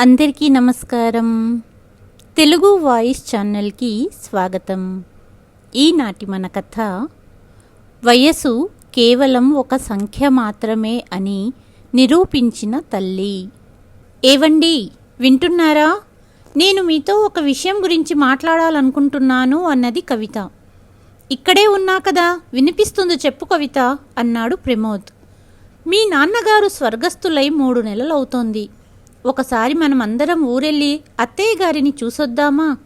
అందరికీ నమస్కారం. తెలుగు వాయిస్ ఛానల్కి స్వాగతం. ఈనాటి మన కథ వయసు కేవలం ఒక సంఖ్య మాత్రమే అని నిరూపించిన తల్లి. ఏవండి వింటున్నారా? నేను మీతో ఒక విషయం గురించి మాట్లాడాలనుకుంటున్నాను అన్నది కవిత. ఇక్కడే ఉన్నా కదా వినిపిస్తుంది చెప్పు కవిత అన్నాడు ప్రమోద్. మీ నాన్నగారు స్వర్గస్థులై మూడు నెలలవుతోంది. ఒకసారి మనమందరం ఊరెళ్ళి అత్తయ్య గారిని చూసొద్దామా?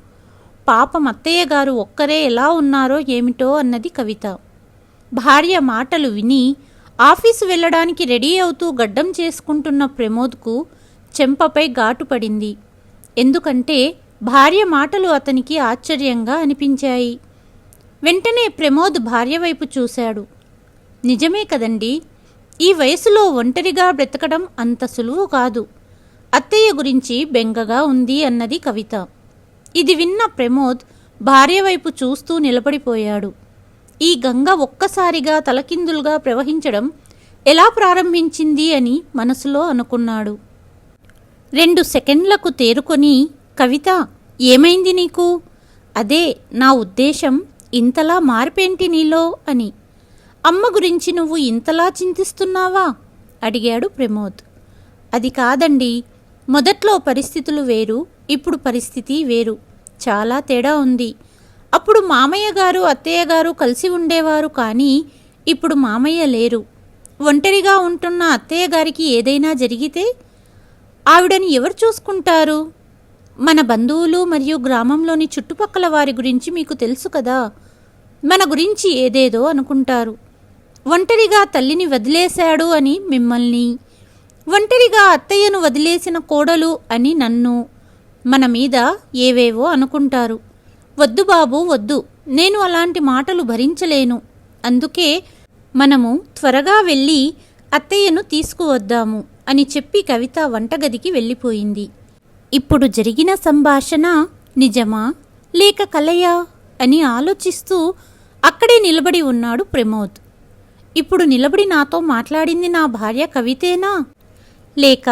పాపం అత్తయ్య గారు ఒక్కరే ఎలా ఉన్నారో ఏమిటో అన్నది కవిత. భార్య మాటలు విని ఆఫీసు వెళ్ళడానికి రెడీ అవుతూ గడ్డం చేసుకుంటున్న ప్రమోద్కు చెంపపై ఘాటు పడింది. ఎందుకంటే భార్య మాటలు అతనికి ఆశ్చర్యంగా అనిపించాయి. వెంటనే ప్రమోద్ భార్య వైపు చూశాడు. నిజమే కదండి ఈ వయసులో ఒంటరిగా బ్రతకడం అంత సులువు కాదు. అత్తయ్య గురించి బెంగగా ఉంది అన్నది కవిత. ఇది విన్న ప్రమోద్ భార్య వైపు చూస్తూ నిలబడిపోయాడు. ఈ గంగ ఒక్కసారిగా తలకిందులుగా ప్రవహించడం ఎలా ప్రారంభించింది అని మనసులో అనుకున్నాడు. రెండు సెకండ్లకు తేరుకొని కవిత ఏమైంది నీకు? అదే నా ఉద్దేశం ఇంతలా మార్పేంటి నీలో అని. అమ్మ గురించి నువ్వు ఇంతలా చింతిస్తున్నావా అడిగాడు ప్రమోద్. అది కాదండి మొదట్లో పరిస్థితులు వేరు ఇప్పుడు పరిస్థితి వేరు. చాలా తేడా ఉంది. అప్పుడు మామయ్య గారు అత్తయ్య గారు కలిసి ఉండేవారు కానీ ఇప్పుడు మామయ్య లేరు. ఒంటరిగా ఉంటున్న అత్తయ్య గారికి ఏదైనా జరిగితే ఆవిడని ఎవరు చూసుకుంటారు? మన బంధువులు మరియు గ్రామంలోని చుట్టుపక్కల వారి గురించి మీకు తెలుసు కదా? మన గురించి ఏదేదో అనుకుంటారు. ఒంటరిగా తల్లిని వదిలేశాడు అని మిమ్మల్ని ఒంటరిగా అత్తయ్యను వదిలేసిన కోడలు అని నన్ను మన మీద ఏవేవో అనుకుంటారు. వద్దు బాబు వద్దు. నేను అలాంటి మాటలు భరించలేను. అందుకే మనము త్వరగా వెళ్ళి అత్తయ్యను తీసుకువద్దాము అని చెప్పి కవిత వంటగదికి వెళ్ళిపోయింది. ఇప్పుడు జరిగిన సంభాషణ నిజమా లేక కలయా అని ఆలోచిస్తూ అక్కడే నిలబడి ఉన్నాడు ప్రమోద్. ఇప్పుడు నిలబడి నాతో మాట్లాడింది నా భార్య కవితేనా? లేక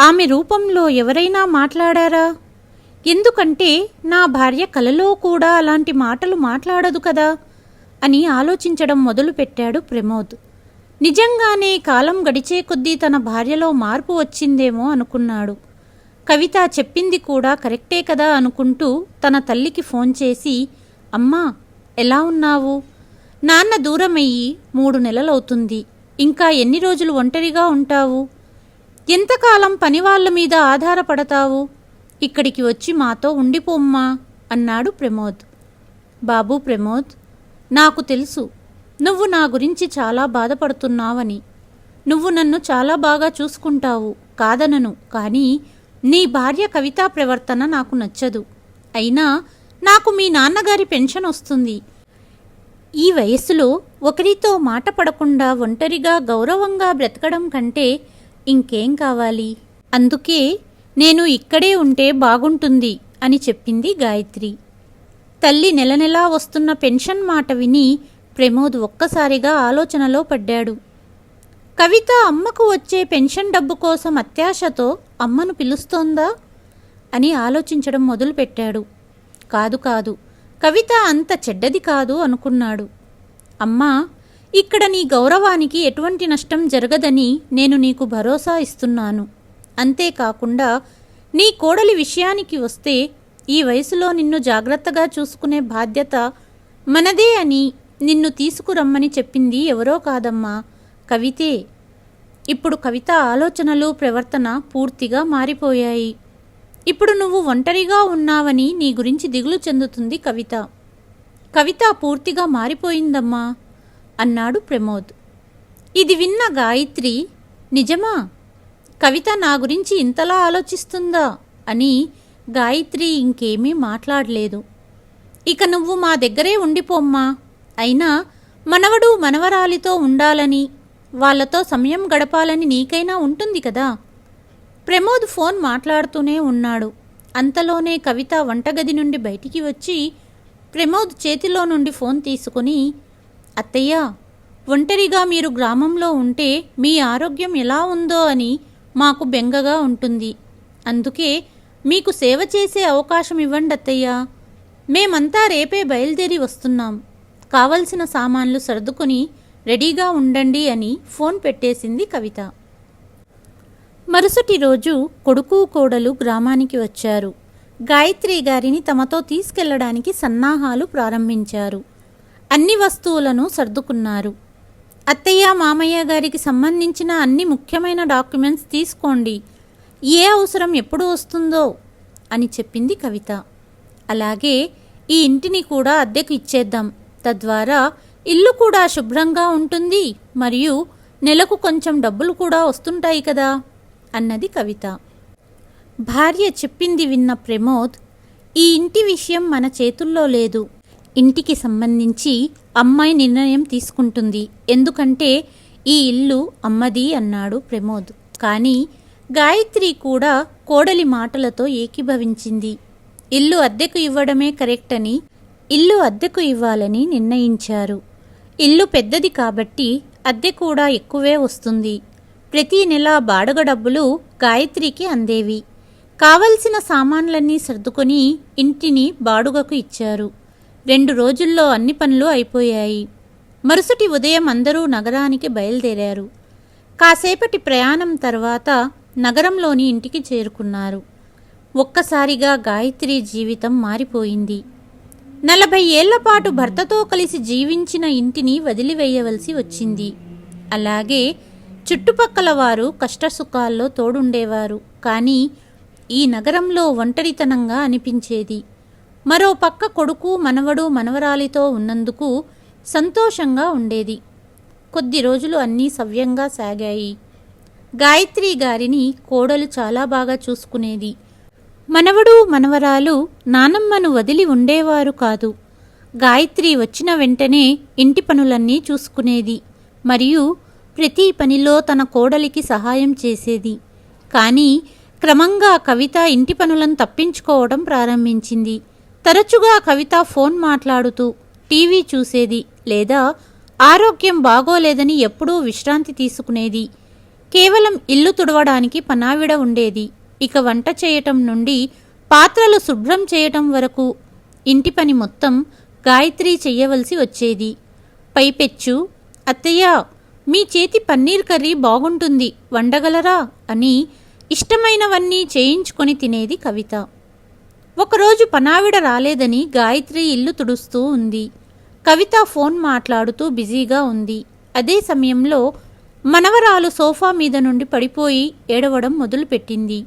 ఆమె రూపంలో ఎవరైనా మాట్లాడారా? ఎందుకంటే నా భార్య కలలో కూడా అలాంటి మాటలు మాట్లాడదు కదా అని ఆలోచించడం మొదలుపెట్టాడు ప్రమోద్. నిజంగానే కాలం గడిచే కొద్దీ తన భార్యలో మార్పు వచ్చిందేమో అనుకున్నాడు. కవిత చెప్పింది కూడా కరెక్టే కదా అనుకుంటూ తన తల్లికి ఫోన్ చేసి అమ్మా ఎలా ఉన్నావు? నాన్న దూరమయ్యి మూడు నెలలవుతుంది. ఇంకా ఎన్ని రోజులు ఒంటరిగా ఉంటావు? ఎంతకాలం పనివాళ్ళ మీద ఆధారపడతావు? ఇక్కడికి వచ్చి మాతో ఉండిపోమ్మా అన్నాడు ప్రమోద్. బాబు ప్రమోద్ నాకు తెలుసు నువ్వు నా గురించి చాలా బాధపడుతున్నావని. నువ్వు నన్ను చాలా బాగా చూసుకుంటావు కాదనను కానీ నీ భార్య కవితా ప్రవర్తన నాకు నచ్చదు. అయినా నాకు మీ నాన్నగారి పెన్షన్ వస్తుంది. ఈ వయస్సులో ఒకరితో మాట పడకుండా ఒంటరిగా గౌరవంగా బ్రతకడం కంటే ఇంకేం కావాలి? అందుకే నేను ఇక్కడే ఉంటే బాగుంటుంది అని చెప్పింది గాయత్రి. తల్లి నెల నెలా వస్తున్న పెన్షన్ మాట విని ప్రమోద్ ఒక్కసారిగా ఆలోచనలో పడ్డాడు. కవిత అమ్మకు వచ్చే పెన్షన్ డబ్బు కోసం అత్యాశతో అమ్మను పిలుస్తోందా? అని ఆలోచించడం మొదలుపెట్టాడు. కాదు కాదు కవిత అంత చెడ్డది కాదు అనుకున్నాడు. అమ్మా ఇక్కడ నీ గౌరవానికి ఎటువంటి నష్టం జరగదని నేను నీకు భరోసా ఇస్తున్నాను. అంతేకాకుండా నీ కోడలి విషయానికి వస్తే ఈ వయసులో నిన్ను జాగ్రత్తగా చూసుకునే బాధ్యత మనదే అని నిన్ను తీసుకురమ్మని చెప్పింది ఎవరో కాదమ్మా కవితే. ఇప్పుడు కవిత ఆలోచనలు ప్రవర్తన పూర్తిగా మారిపోయాయి. ఇప్పుడు నువ్వు ఒంటరిగా ఉన్నావని నీ గురించి దిగులు చెందుతుంది కవిత. కవిత పూర్తిగా మారిపోయిందమ్మా. అన్నాడు ప్రమోద్. ఇది విన్న గాయత్రి నిజమా? కవిత నా గురించి ఇంతలా ఆలోచిస్తుందా? అని గాయత్రి ఇంకేమీ మాట్లాడలేదు. ఇక నువ్వు మా దగ్గరే ఉండిపోమ్మా. అయినా మనవడు మనవరాలితో ఉండాలని వాళ్ళతో సమయం గడపాలని నీకైనా ఉంటుంది కదా? ప్రమోద్ ఫోన్ మాట్లాడుతూనే ఉన్నాడు. అంతలోనే కవిత వంటగది నుండి బయటికి వచ్చి ప్రమోద్ చేతిలో నుండి ఫోన్ తీసుకుని అత్తయ్య ఒంటరిగా మీరు గ్రామంలో ఉంటే మీ ఆరోగ్యం ఎలా ఉందో అని మాకు బెంగగా ఉంటుంది. అందుకే మీకు సేవ చేసే అవకాశం ఇవ్వండి అత్తయ్య. మేమంతా రేపే బయలుదేరి వస్తున్నాం. కావలసిన సామాన్లు సర్దుకొని రెడీగా ఉండండి అని ఫోన్ పెట్టేసింది కవిత. మరుసటి రోజు కొడుకు కోడలు గ్రామానికి వచ్చారు. గాయత్రి గారిని తమతో తీసుకెళ్ళడానికి సన్నాహాలు ప్రారంభించారు. అన్ని వస్తువులను సర్దుకున్నారు. అత్తయ్య మామయ్య గారికి సంబంధించిన అన్ని ముఖ్యమైన డాక్యుమెంట్స్ తీసుకోండి. ఏ అవసరం ఎప్పుడు వస్తుందో అని చెప్పింది కవిత. అలాగే ఈ ఇంటిని కూడా అద్దెకు ఇచ్చేద్దాం. తద్వారా ఇల్లు కూడా శుభ్రంగా ఉంటుంది మరియు నెలకు కొంచెం డబ్బులు కూడా వస్తుంటాయి కదా అన్నది కవిత. భార్య చెప్పింది విన్న ప్రమోద్ ఈ ఇంటి విషయం మన చేతుల్లో లేదు. ఇంటికి సంబంధించి అమ్మాయి నిర్ణయం తీసుకుంటుంది. ఎందుకంటే ఈ ఇల్లు అమ్మది అన్నాడు ప్రమోద్. కానీ గాయత్రి కూడా కోడలి మాటలతో ఏకీభవించింది. ఇల్లు అద్దెకు ఇవ్వడమే కరెక్ట్ అని ఇల్లు అద్దెకు ఇవ్వాలని నిర్ణయించారు. ఇల్లు పెద్దది కాబట్టి అద్దె కూడా ఎక్కువే వస్తుంది. ప్రతి నెల బాడుగ డబ్బులు గాయత్రికి అందేవి. కావలసిన సామాన్లన్నీ సర్దుకొని ఇంటిని బాడుగకు ఇచ్చారు. రెండు రోజుల్లో అన్ని పనులు అయిపోయాయి. మరుసటి ఉదయం అందరూ నగరానికి బయలుదేరారు. కాసేపటి ప్రయాణం తర్వాత నగరంలోని ఇంటికి చేరుకున్నారు. ఒక్కసారిగా గాయత్రి జీవితం మారిపోయింది. నలభై ఏళ్ళపాటు భర్తతో కలిసి జీవించిన ఇంటిని వదిలివేయవలసి వచ్చింది. అలాగే చుట్టుపక్కల వారు కష్టసుఖాల్లో తోడుండేవారు. కానీ ఈ నగరంలో ఒంటరితనంగా అనిపించేది. మరో పక్క కొడుకు మనవడు మనవరాలితో ఉన్నందుకు సంతోషంగా ఉండేది. కొద్ది రోజులు అన్నీ సవ్యంగా సాగాయి. గాయత్రి గారిని కోడలు చాలా బాగా చూసుకునేది. మనవడు మనవరాలు నానమ్మను వదిలి ఉండేవారు కాదు. గాయత్రి వచ్చిన వెంటనే ఇంటి పనులన్నీ చూసుకునేది. మరియు ప్రతి పనిలో తన కోడలికి సహాయం చేసేది. కానీ క్రమంగా కవిత ఇంటి పనులను తప్పించుకోవడం ప్రారంభించింది. తరచుగా కవిత ఫోన్ మాట్లాడుతూ టీవీ చూసేది లేదా ఆరోగ్యం బాగోలేదని ఎప్పుడూ విశ్రాంతి తీసుకునేది. కేవలం ఇల్లు తుడవడానికి పనావిడ ఉండేది. ఇక వంట చేయటం నుండి పాత్రలు శుభ్రం చేయటం వరకు ఇంటి పని మొత్తం గాయత్రి చెయ్యవలసి వచ్చేది. పైపెచ్చు అత్తయ్య మీ చేతి పన్నీర్ కర్రీ బాగుంటుంది వండగలరా? అని ఇష్టమైనవన్నీ చేయించుకొని తినేది కవిత. ఒకరోజు పనావిడ రాలేదని గాయత్రి ఇల్లు తుడుస్తూ ఉంది. కవిత ఫోన్ మాట్లాడుతూ బిజీగా ఉంది. అదే సమయంలో మనవరాలు సోఫా మీద నుండి పడిపోయి ఏడవడం మొదలుపెట్టింది.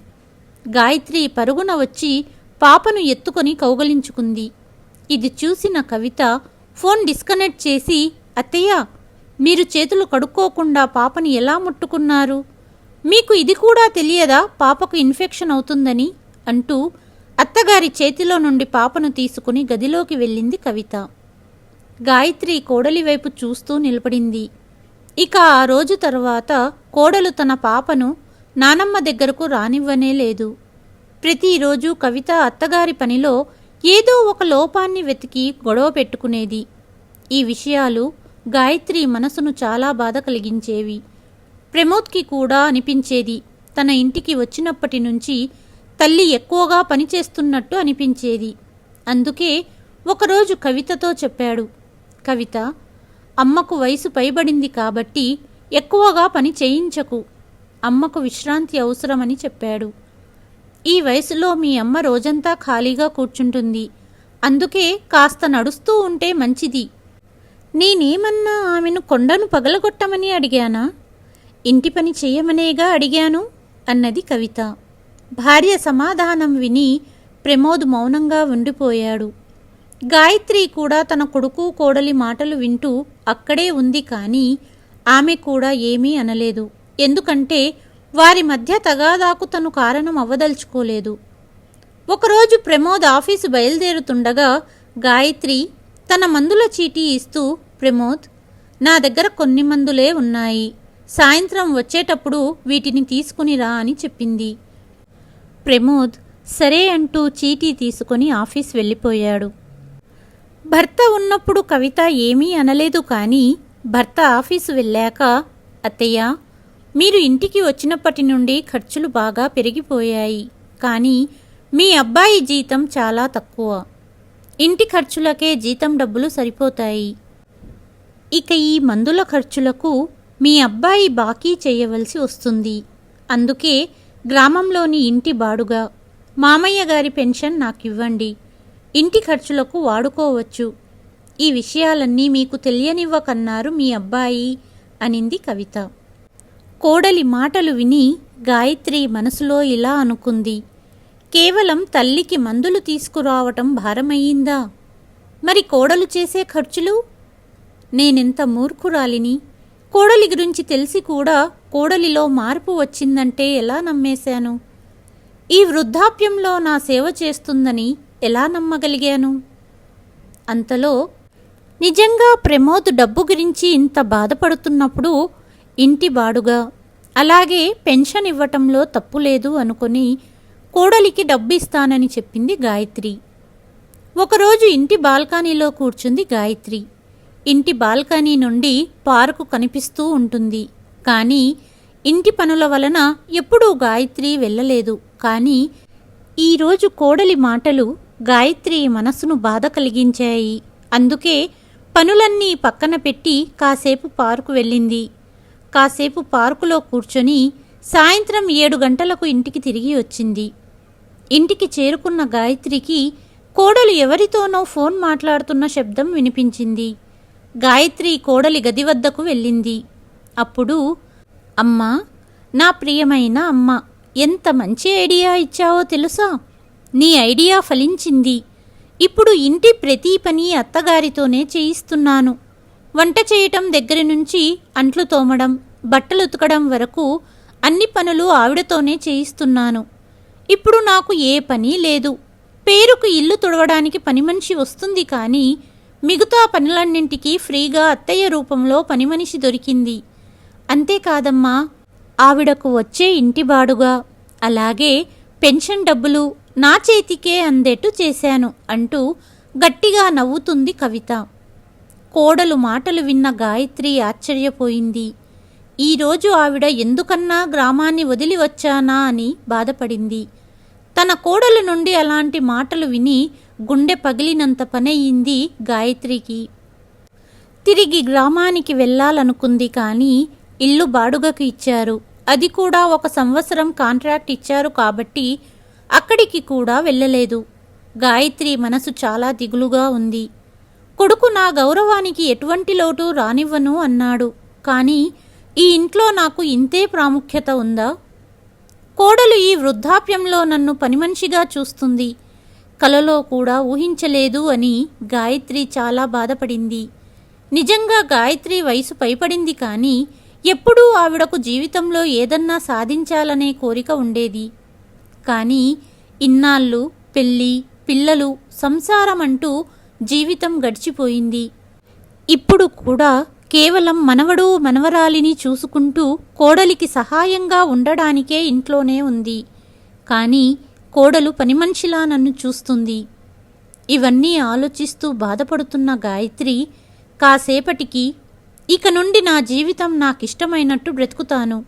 గాయత్రి పరుగున వచ్చి పాపను ఎత్తుకొని కౌగలించుకుంది. ఇది చూసిన కవిత ఫోన్ డిస్కనెక్ట్ చేసి అత్తయ్య మీరు చేతులు కడుక్కోకుండా పాపని ఎలా ముట్టుకున్నారు? మీకు ఇది కూడా తెలియదా? పాపకు ఇన్ఫెక్షన్ అవుతుందని అంటూ అత్తగారి చేతిలో నుండి పాపను తీసుకుని గదిలోకి వెళ్ళింది కవిత. గాయత్రి కోడలి వైపు చూస్తూ నిలబడింది. ఇక ఆ రోజు తరువాత కోడలు తన పాపను నానమ్మ దగ్గరకు రానివ్వనే లేదు. ప్రతిరోజు కవిత అత్తగారి పనిలో ఏదో ఒక లోపాన్ని వెతికి గొడవ పెట్టుకునేది. ఈ విషయాలు గాయత్రి మనసును చాలా బాధ కలిగించేవి. ప్రమోద్కి కూడా అనిపించేది తన ఇంటికి వచ్చినప్పటి నుంచి తల్లి ఎక్కువగా పనిచేస్తున్నట్టు అనిపించేది. అందుకే ఒకరోజు కవితతో చెప్పాడు. కవిత అమ్మకు వయసు పైబడింది కాబట్టి ఎక్కువగా పని చేయించకు. అమ్మకు విశ్రాంతి అవసరమని చెప్పాడు. ఈ వయసులో మీ అమ్మ రోజంతా ఖాళీగా కూర్చుంటుంది. అందుకే కాస్త నడుస్తూ ఉంటే మంచిది. నేనేమన్నా ఆమెను కొండను పగలగొట్టమని అడిగానా? ఇంటి పని చేయమనేగా అడిగాను? అన్నది కవిత. భార్య సమాధానం విని ప్రమోద్ మౌనంగా ఉండిపోయాడు. గాయత్రి కూడా తన కొడుకు కోడలి మాటలు వింటూ అక్కడే ఉంది కానీ ఆమె కూడా ఏమీ అనలేదు. ఎందుకంటే వారి మధ్య తగాదాకు తను కారణం అవ్వదలుచుకోలేదు. ఒకరోజు ప్రమోద్ ఆఫీసు బయలుదేరుతుండగా గాయత్రి తన మందుల చీటీ ఇస్తూ ప్రమోద్ నా దగ్గర కొన్ని మందులే ఉన్నాయి. సాయంత్రం వచ్చేటప్పుడు వీటిని తీసుకుని రా అని చెప్పింది. ప్రమోద్ సరే అంటూ చీటీ తీసుకొని ఆఫీస్ వెళ్ళిపోయాడు. భర్త ఉన్నప్పుడు కవిత ఏమీ అనలేదు కానీ భర్త ఆఫీసు వెళ్ళాక అత్తయ్య మీరు ఇంటికి వచ్చినప్పటి నుండి ఖర్చులు బాగా పెరిగిపోయాయి కానీ మీ అబ్బాయి జీతం చాలా తక్కువ. ఇంటి ఖర్చులకే జీతం డబ్బులు సరిపోతాయి. ఇక ఈ మందుల ఖర్చులకు మీ అబ్బాయి బాకీ చేయవలసి వస్తుంది. అందుకే గ్రామంలోని ఇంటి బాడుగా మామయ్య గారి పెన్షన్ నాకు ఇవ్వండి ఇంటి ఖర్చులకు వాడుకోవచ్చు. ఈ విషయాలన్నీ మీకు తెలియనివ్వకన్నారు మీ అబ్బాయి అనింది కవిత. కోడలి మాటలు విని గాయత్రి మనసులో ఇలా అనుకుంది. కేవలం తల్లికి మందులు తీసుకురావటం భారమయ్యిందా? మరి కోడలు చేసే ఖర్చులు? నేనెంత మూర్ఖురాలిని? కోడలి గురించి తెలిసి కూడా కోడలిలో మార్పు వచ్చిందంటే ఎలా నమ్మేశాను? ఈ వృద్ధాప్యంలో నా సేవ చేస్తుందని ఎలా నమ్మగలిగాను? అంతలో నిజంగా ప్రమోద్ డబ్బు గురించి ఇంత బాధపడుతున్నప్పుడు ఇంటి బాడుగా అలాగే పెన్షన్ ఇవ్వటంలో తప్పు లేదు అనుకొని కోడలికి డబ్బు ఇస్తానని చెప్పింది గాయత్రి. ఒకరోజు ఇంటి బాల్కనీలో కూర్చుంది గాయత్రి. ఇంటి బాల్కనీ నుండి పార్కు కనిపిస్తూ ఉంటుంది. కానీ ఇంటి పనుల వలన ఎప్పుడూ గాయత్రి వెళ్ళలేదు. కానీ ఈరోజు కోడలి మాటలు గాయత్రి మనసును బాధ కలిగించాయి. అందుకే పనులన్నీ పక్కన పెట్టి కాసేపు పార్కు వెళ్ళింది. కాసేపు పార్కులో కూర్చొని సాయంత్రం ఏడు గంటలకు ఇంటికి తిరిగి వచ్చింది. ఇంటికి చేరుకున్న గాయత్రికి కోడలు ఎవరితోనో ఫోన్ మాట్లాడుతున్న శబ్దం వినిపించింది. గాయత్రి కోడలి గది వద్దకు వెళ్ళింది. అప్పుడు అమ్మా నా ప్రియమైన అమ్మ ఎంత మంచి ఐడియా ఇచ్చావో తెలుసా? నీ ఐడియా ఫలించింది. ఇప్పుడు ఇంటి ప్రతి పని అత్తగారితోనే చేయిస్తున్నాను. వంట చేయటం దగ్గర నుంచి అంట్లు తోమడం బట్టలు ఉతకడం వరకు అన్ని పనులు ఆవిడతోనే చేయిస్తున్నాను. ఇప్పుడు నాకు ఏ పని లేదు. పేరుకు ఇల్లు తుడవడానికి పని మనిషి వస్తుంది కానీ మిగతా పనులన్నింటికీ ఫ్రీగా అత్తయ్య రూపంలో పని మనిషి దొరికింది. అంతేకాదమ్మా ఆవిడకు వచ్చే ఇంటి బాడుగా అలాగే పెన్షన్ డబ్బులు నా చేతికే అందేట్టు చేశాను అంటూ గట్టిగా నవ్వుతుంది కవిత. కోడలు మాటలు విన్న గాయత్రి ఆశ్చర్యపోయింది. ఈరోజు ఆవిడ ఎందుకన్నా గ్రామాన్ని వదిలి వచ్చానా అని బాధపడింది. తన కోడలు నుండి అలాంటి మాటలు విని గుండె పగిలినంత పనయ్యింది గాయత్రికి. తిరిగి గ్రామానికి వెళ్ళాలనుకుంది కానీ ఇల్లు బాడుగకు ఇచ్చారు. అది కూడా ఒక సంవత్సరం కాంట్రాక్ట్ ఇచ్చారు కాబట్టి అక్కడికి కూడా వెళ్ళలేదు. గాయత్రి మనసు చాలా దిగులుగా ఉంది. కొడుకు నా గౌరవానికి ఎటువంటి లోటు రానివ్వను అన్నాడు. కానీ ఈ ఇంట్లో నాకు ఇంతే ప్రాముఖ్యత ఉందా? కోడలు ఈ వృద్ధాప్యంలో నన్ను పనిమనిషిగా చూస్తుంది. కలలో కూడా ఊహించలేదు అని గాయత్రి చాలా బాధపడింది. నిజంగా గాయత్రి వయసు పైపడింది కానీ ఎప్పుడూ ఆవిడకు జీవితంలో ఏదన్నా సాధించాలనే కోరిక ఉండేది. కానీ ఇన్నాళ్ళు పెళ్ళి పిల్లలు సంసారం అంటూ జీవితం గడిచిపోయింది. ఇప్పుడు కూడా కేవలం మనవడు మనవరాలిని చూసుకుంటూ కోడలికి సహాయంగా ఉండడానికే ఇంట్లోనే ఉంది. కానీ కోడలు పనిమనిషిలా నన్ను చూస్తుంది. ఇవన్నీ ఆలోచిస్తూ బాధపడుతున్న గాయత్రి కాసేపటికి ఇక నుండి నా జీవితం నాకిష్టమైనట్టు బ్రతుకుతాను.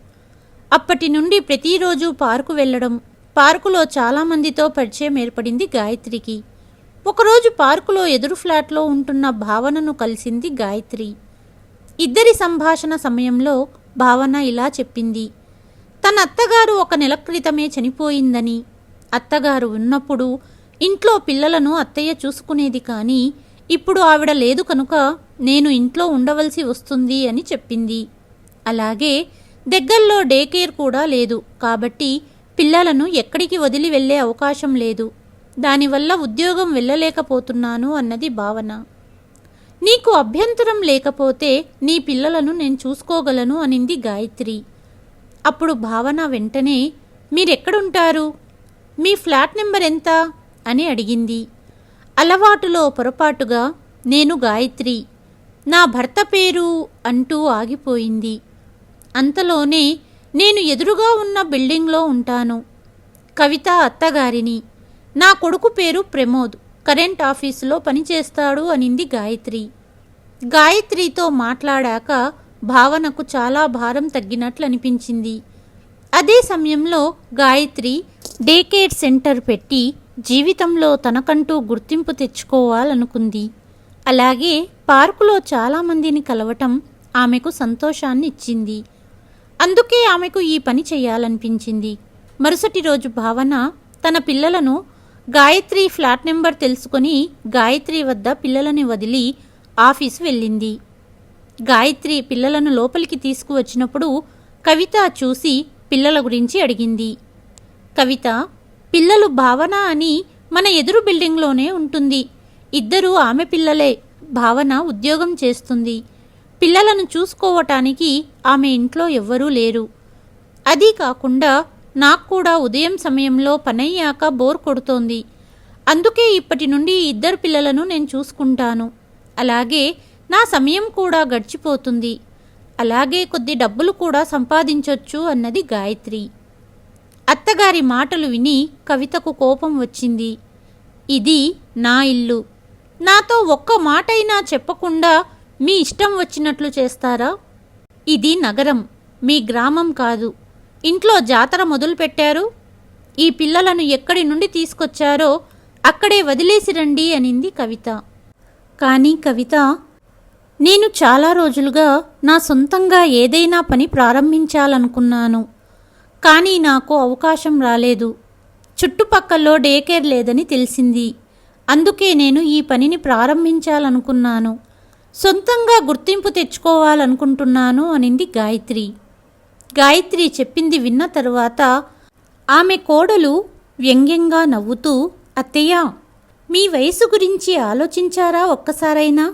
అప్పటి నుండి ప్రతిరోజు పార్కు వెళ్ళడం పార్కులో చాలామందితో పరిచయం ఏర్పడింది గాయత్రికి. ఒకరోజు పార్కులో ఎదురు ఫ్లాట్లో ఉంటున్న భావనను కలిసింది గాయత్రి. ఇద్దరి సంభాషణ సమయంలో భావన ఇలా చెప్పింది. తన అత్తగారు ఒక నెల క్రితమే చనిపోయిందని. అత్తగారు ఉన్నప్పుడు ఇంట్లో పిల్లలను అత్తయ్య చూసుకునేది కానీ ఇప్పుడు ఆవిడ లేదు కనుక నేను ఇంట్లో ఉండవలసి వస్తుంది అని చెప్పింది. అలాగే దగ్గరలో డే కేర్ కూడా లేదు. కాబట్టి పిల్లలను ఎక్కడికి వదిలి వెళ్ళే అవకాశం లేదు. దానివల్ల ఉద్యోగం వెళ్ళలేకపోతున్నాను అన్నది భావన. నీకు అభ్యంతరం లేకపోతే నీ పిల్లలను నేను చూసుకోగలను అనింది గాయత్రి. అప్పుడు భావన వెంటనే మీరెక్కడుంటారు? మీ ఫ్లాట్ నెంబర్ ఎంత? అని అడిగింది. అలవాటులో పొరపాటుగా నేను గాయత్రి. నా భర్త పేరు అంటూ ఆగిపోయింది. అంతలోనే నేను ఎదురుగా ఉన్న బిల్డింగ్లో ఉంటాను. కవిత అత్తగారిని. నా కొడుకు పేరు ప్రమోద్. కరెంట్ ఆఫీసులో పనిచేస్తాడు అనింది గాయత్రి. గాయత్రితో మాట్లాడాక భావనకు చాలా భారం తగ్గినట్లు అనిపించింది అదే సమయంలో గాయత్రి డే కేర్ సెంటర్ పెట్టి జీవితంలో తనకంటూ గుర్తింపు తెచ్చుకోవాలనుకుంది. అలాగే పార్కులో చాలామందిని కలవటం ఆమెకు సంతోషాన్ని ఇచ్చింది. అందుకే ఆమెకు ఈ పని చేయాలనిపించింది. మరుసటి రోజు భావన తన పిల్లలను గాయత్రి ఫ్లాట్ నెంబర్ తెలుసుకొని గాయత్రి వద్ద పిల్లలని వదిలి ఆఫీస్ వెళ్ళింది. గాయత్రి పిల్లలను లోపలికి తీసుకువచ్చినప్పుడు కవిత చూసి పిల్లల గురించి అడిగింది. కవిత పిల్లలు భావన అని మన ఎదురు బిల్డింగ్లోనే ఉంటుంది. ఇద్దరూ ఆమె పిల్లలే. భావన ఉద్యోగం చేస్తుంది. పిల్లలను చూసుకోవటానికి ఆమె ఇంట్లో ఎవ్వరూ లేరు. అదీ కాకుండా నాకు కూడా ఉదయం సమయంలో పనయ్యాక బోర్ కొడుతోంది. అందుకే ఇప్పటి నుండి ఇద్దరు పిల్లలను నేను చూసుకుంటాను. అలాగే నా సమయం కూడా గడిచిపోతుంది. అలాగే కొద్ది డబ్బులు కూడా సంపాదించొచ్చు అన్నది గాయత్రి. అత్తగారి మాటలు విని కవితకు కోపం వచ్చింది. ఇది నా ఇల్లు. నాతో ఒక్క మాటైనా చెప్పకుండా మీ ఇష్టం వచ్చినట్లు చేస్తారా? ఇది నగరం మీ గ్రామం కాదు. ఇంట్లో జాతర మొదలుపెట్టారు. ఈ పిల్లలను ఎక్కడి నుండి తీసుకొచ్చారో అక్కడే వదిలేసి రండి అనింది కవిత. కానీ కవిత నేను చాలా రోజులుగా నా సొంతంగా ఏదైనా పని ప్రారంభించాలనుకున్నాను. కానీ నాకు అవకాశం రాలేదు. చుట్టుపక్కల్లో డే కేర్ లేదని తెలిసింది. అందుకే నేను ఈ పనిని ప్రారంభించాలనుకున్నాను. సొంతంగా గుర్తింపు తెచ్చుకోవాలనుకుంటున్నాను అనింది గాయత్రి. గాయత్రి చెప్పింది విన్న తరువాత ఆమె కోడలు వ్యంగ్యంగా నవ్వుతూ అత్తయ్య మీ వయసు గురించి ఆలోచించారా ఒక్కసారైనా?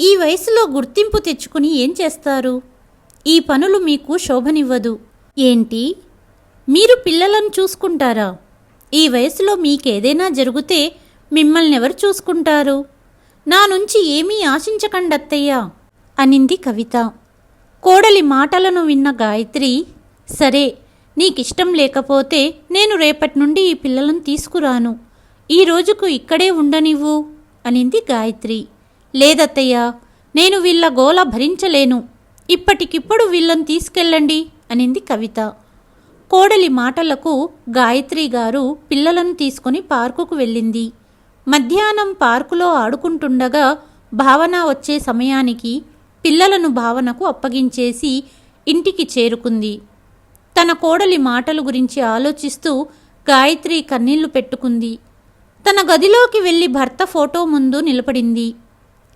ఈ వయసులో గుర్తింపు తెచ్చుకుని ఏం చేస్తారు? ఈ పనులు మీకు శోభనివ్వదు. ఏంటి? మీరు పిల్లలను చూసుకుంటారా? ఈ వయసులో మీకేదైనా జరిగితే మిమ్మల్ని ఎవరు చూసుకుంటారు? నా నుంచి ఏమీ ఆశించకండత్తయ్యా అనింది కవిత. కోడలి మాటలను విన్న గాయత్రి సరే నీకిష్టం లేకపోతే నేను రేపటి నుండి ఈ పిల్లలను తీసుకురాను. ఈ రోజుకు ఇక్కడే ఉండనివ్వు అనింది గాయత్రి. లేదత్తయ్య నేను వీళ్ళ గోల భరించలేను. ఇప్పటికిప్పుడు వీళ్ళని తీసుకెళ్ళండి అనింది కవిత. కోడలి మాటలకు గాయత్రి గారు పిల్లలను తీసుకుని పార్కుకు వెళ్ళింది. మధ్యాహ్నం పార్కులో ఆడుకుంటుండగా భావన వచ్చే సమయానికి పిల్లలను భావనకు అప్పగించేసి ఇంటికి చేరుకుంది. తన కోడలి మాటలు గురించి ఆలోచిస్తూ గాయత్రి కన్నీళ్ళు పెట్టుకుంది. తన గదిలోకి వెళ్ళి భర్త ఫోటో ముందు నిలబడింది.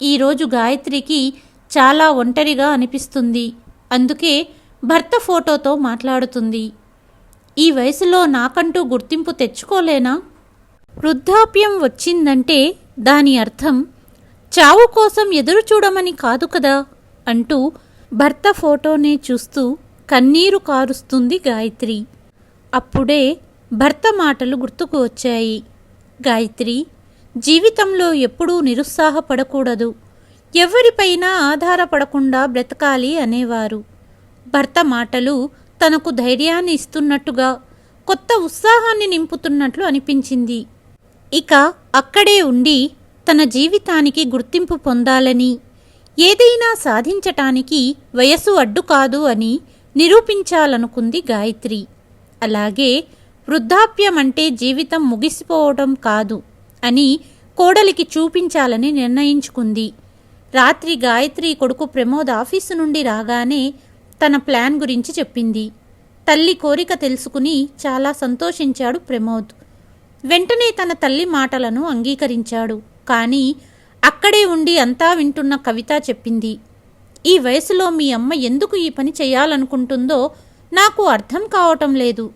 ఈరోజు గాయత్రికి చాలా ఒంటరిగా అనిపిస్తుంది. అందుకే భర్త ఫోటోతో మాట్లాడుతుంది. ఈ వయసులో నాకంటూ గుర్తింపు తెచ్చుకోలేనా? వృద్ధాప్యం వచ్చిందంటే దాని అర్థం చావు కోసం ఎదురు చూడమని కాదు కదా అంటూ భర్త ఫోటోనే చూస్తూ కన్నీరు కారుస్తుంది గాయత్రి. అప్పుడే భర్త మాటలు గుర్తుకు వచ్చాయి. గాయత్రి జీవితంలో ఎప్పుడూ నిరుత్సాహపడకూడదు. ఎవరిపైనా ఆధారపడకుండా బ్రతకాలి అనేవారు. భర్త మాటలు తనకు ధైర్యాన్ని ఇస్తున్నట్టుగా కొత్త ఉత్సాహాన్ని నింపుతున్నట్లు అనిపించింది. ఇక అక్కడే ఉండి తన జీవితానికి గుర్తింపు పొందాలని ఏదైనా సాధించటానికి వయసు అడ్డు కాదు అని నిరూపించాలనుకుంది గాయత్రి. అలాగే వృద్ధాప్యం అంటే జీవితం ముగిసిపోవడం కాదు అని కోడలికి చూపించాలని నిర్ణయించుకుంది. రాత్రి గాయత్రి కొడుకు ప్రమోద్ ఆఫీసు నుండి రాగానే తన ప్లాన్ గురించి చెప్పింది. తల్లి కోరిక తెలుసుకుని చాలా సంతోషించాడు ప్రమోద్. వెంటనే తన తల్లి మాటలను అంగీకరించాడు. కానీ అక్కడే ఉండి అంతా వింటున్న కవిత చెప్పింది ఈ వయసులో మీ అమ్మ ఎందుకు ఈ పని చేయాలనుకుంటుందో నాకు అర్థం కావటం లేదు.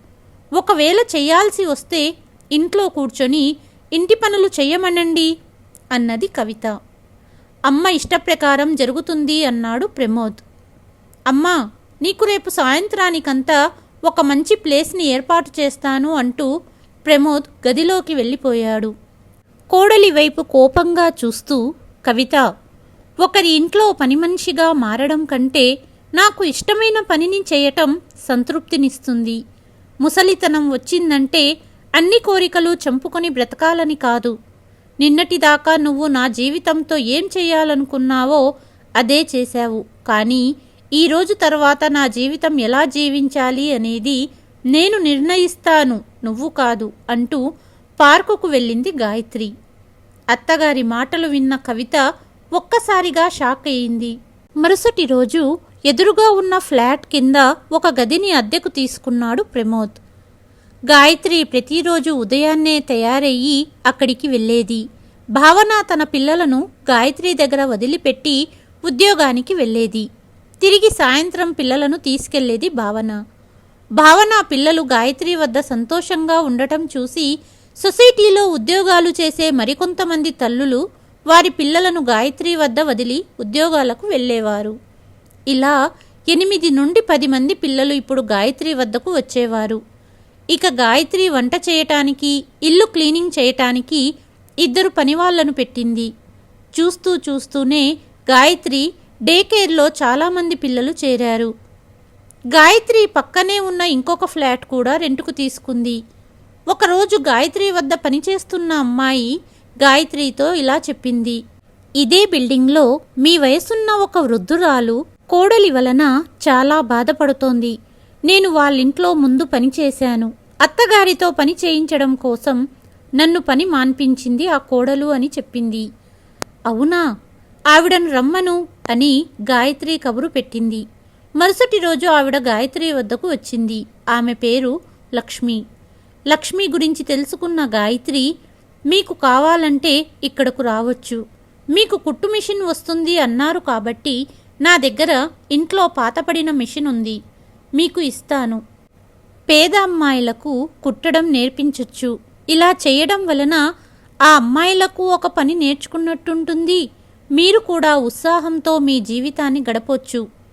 ఒకవేళ చేయాల్సి వస్తే ఇంట్లో కూర్చొని ఇంటి పనులు చెయ్యమనండి అన్నది కవిత. అమ్మ ఇష్టప్రకారం జరుగుతుంది అన్నాడు ప్రమోద్. అమ్మా నీకు రేపు సాయంత్రానికంతా ఒక మంచి ప్లేస్ని ఏర్పాటు చేస్తాను అంటూ ప్రమోద్ గదిలోకి వెళ్ళిపోయాడు. కోడలి వైపు కోపంగా చూస్తూ కవిత ఒకరి ఇంట్లో పని మనిషిగా మారడం కంటే నాకు ఇష్టమైన పనిని చేయటం సంతృప్తినిస్తుంది. ముసలితనం వచ్చిందంటే అన్ని కోరికలు చంపుకొని బ్రతకాలని కాదు. నిన్నటిదాకా నువ్వు నా జీవితంతో ఏం చేయాలనుకున్నావో అదే చేశావు. కానీ ఈరోజు తర్వాత నా జీవితం ఎలా జీవించాలి అనేది నేను నిర్ణయిస్తాను నువ్వు కాదు అంటూ పార్కుకు వెళ్ళింది గాయత్రి. అత్తగారి మాటలు విన్న కవిత ఒక్కసారిగా షాక్ అయింది మరుసటి రోజు ఎదురుగా ఉన్న ఫ్లాట్ కింద ఒక గదిని అద్దెకు తీసుకున్నాడు ప్రమోద్. గాయత్రి ప్రతిరోజు ఉదయాన్నే తయారయ్యి అక్కడికి వెళ్ళేది. భావన తన పిల్లలను గాయత్రి దగ్గర వదిలిపెట్టి ఉద్యోగానికి వెళ్ళేది. తిరిగి సాయంత్రం పిల్లలను తీసుకెళ్ళేది భావన. భావన పిల్లలు గాయత్రి వద్ద సంతోషంగా ఉండటం చూసి సొసైటీలో ఉద్యోగాలు చేసే మరికొంతమంది తల్లులు వారి పిల్లలను గాయత్రి వద్ద వదిలి ఉద్యోగాలకు వెళ్ళేవారు. ఇలా ఎనిమిది నుండి పది మంది పిల్లలు ఇప్పుడు గాయత్రి వద్దకు వచ్చేవారు. ఇక గాయత్రి వంట చేయటానికి ఇల్లు క్లీనింగ్ చేయటానికి ఇద్దరు పనివాళ్ళను పెట్టింది. చూస్తూ చూస్తూనే గాయత్రి డే కేర్లో చాలామంది పిల్లలు చేరారు. గాయత్రి పక్కనే ఉన్న ఇంకొక ఫ్లాట్ కూడా రెంటుకు తీసుకుంది. ఒకరోజు గాయత్రి వద్ద పనిచేస్తున్న అమ్మాయి గాయత్రితో ఇలా చెప్పింది. ఇదే బిల్డింగ్లో మీ వయసున్న ఒక వృద్ధురాలు కోడలి వలన చాలా బాధపడుతోంది. నేను వాళ్ళింట్లో ముందు పని చేశాను అత్తగారితో పని చేయించడం కోసం నన్ను పని మాన్పించింది ఆ కోడలు అని చెప్పింది. అవునా? ఆవిడను రమ్మను అని గాయత్రి కబురు పెట్టింది. మరుసటి రోజు ఆవిడ గాయత్రి వద్దకు వచ్చింది. ఆమె పేరు లక్ష్మి. లక్ష్మి గురించి తెలుసుకున్న గాయత్రి మీకు కావాలంటే ఇక్కడకు రావచ్చు. మీకు కుట్టు మిషన్ వస్తుంది అన్నారు కాబట్టి నా దగ్గర ఇంట్లో పాతపడిన మిషన్ ఉంది. మీకు ఇస్తాను. పేద అమ్మాయిలకు కుట్టడం నేర్పించవచ్చు ఇలా చేయడం వలన ఆ అమ్మాయిలకు ఒక పని నేర్చుకున్నట్టుంటుంది. మీరు కూడా ఉత్సాహంతో మీ జీవితాన్ని గడపొచ్చు.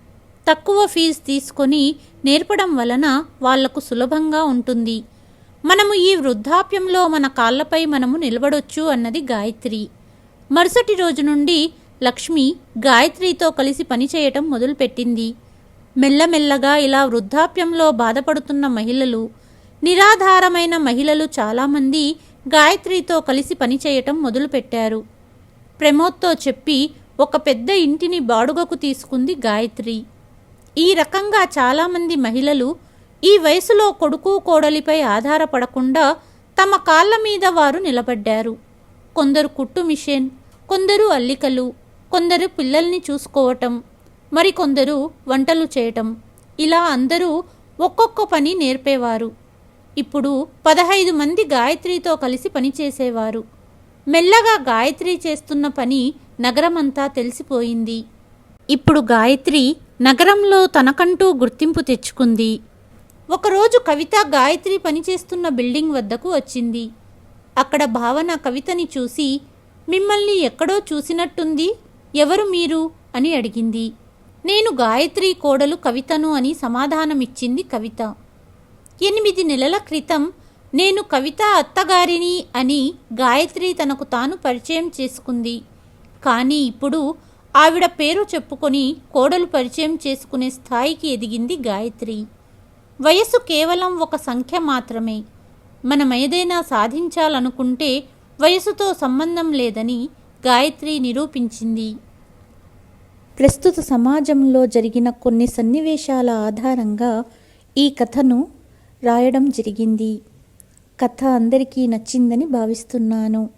తక్కువ ఫీజు తీసుకొని నేర్పడం వలన వాళ్ళకు సులభంగా ఉంటుంది. మనము ఈ వృద్ధాప్యంలో మన కాళ్ళపై మనము నిలబడొచ్చు అన్నది గాయత్రి. మరుసటి రోజు నుండి లక్ష్మి గాయత్రితో కలిసి పనిచేయటం మొదలుపెట్టింది. మెల్లమెల్లగా ఇలా వృద్ధాప్యంలో బాధపడుతున్న మహిళలు నిరాధారమైన మహిళలు చాలామంది గాయత్రితో కలిసి పనిచేయటం మొదలుపెట్టారు. ప్రమోద్తో చెప్పి ఒక పెద్ద ఇంటిని బాడుగకు తీసుకుంది గాయత్రి. ఈ రకంగా చాలామంది మహిళలు ఈ వయసులో కొడుకు కోడలిపై ఆధారపడకుండా తమ కాళ్ళ మీద వారు నిలబడ్డారు. కొందరు కుట్టు మిషన్ కొందరు అల్లికలు కొందరు పిల్లల్ని చూసుకోవటం మరికొందరు వంటలు చేయటం. ఇలా అందరూ ఒక్కొక్క పని నేర్పేవారు. ఇప్పుడు పదహైదు మంది గాయత్రితో కలిసి పనిచేసేవారు. మెల్లగా గాయత్రి చేస్తున్న పని నగరమంతా తెలిసిపోయింది. ఇప్పుడు గాయత్రి నగరంలో తనకంటూ గుర్తింపు తెచ్చుకుంది. ఒకరోజు కవిత గాయత్రి పనిచేస్తున్న బిల్డింగ్ వద్దకు వచ్చింది. అక్కడ భావన కవితని చూసి మిమ్మల్ని ఎక్కడో చూసినట్టుంది? ఎవరు మీరు? అని అడిగింది. నేను గాయత్రి కోడలు కవితను అని సమాధానమిచ్చింది కవిత. ఎనిమిది నెలల క్రితం నేను కవిత అత్తగారిని అని గాయత్రి తనకు తాను పరిచయం చేసుకుంది. కానీ ఇప్పుడు ఆవిడ పేరు చెప్పుకొని కోడలు పరిచయం చేసుకునే స్థాయికి ఎదిగింది గాయత్రి. వయస్సు కేవలం ఒక సంఖ్య మాత్రమే. మనం ఏదైనా సాధించాలనుకుంటే వయసుతో సంబంధం లేదని గాయత్రి నిరూపించింది. ప్రస్తుత సమాజంలో జరిగిన కొన్ని సన్నివేశాల ఆధారంగా ఈ కథను రాయడం జరిగింది. కథ అందరికీ నచ్చిందని భావిస్తున్నాను.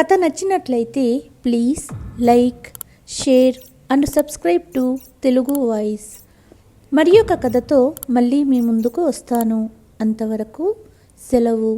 కథ నచ్చినట్లయితే please like share and subscribe to Telugu voice మరి ఒక కథతో మళ్ళీ మీ ముందుకు వస్తాను అంతవరకు సెలవు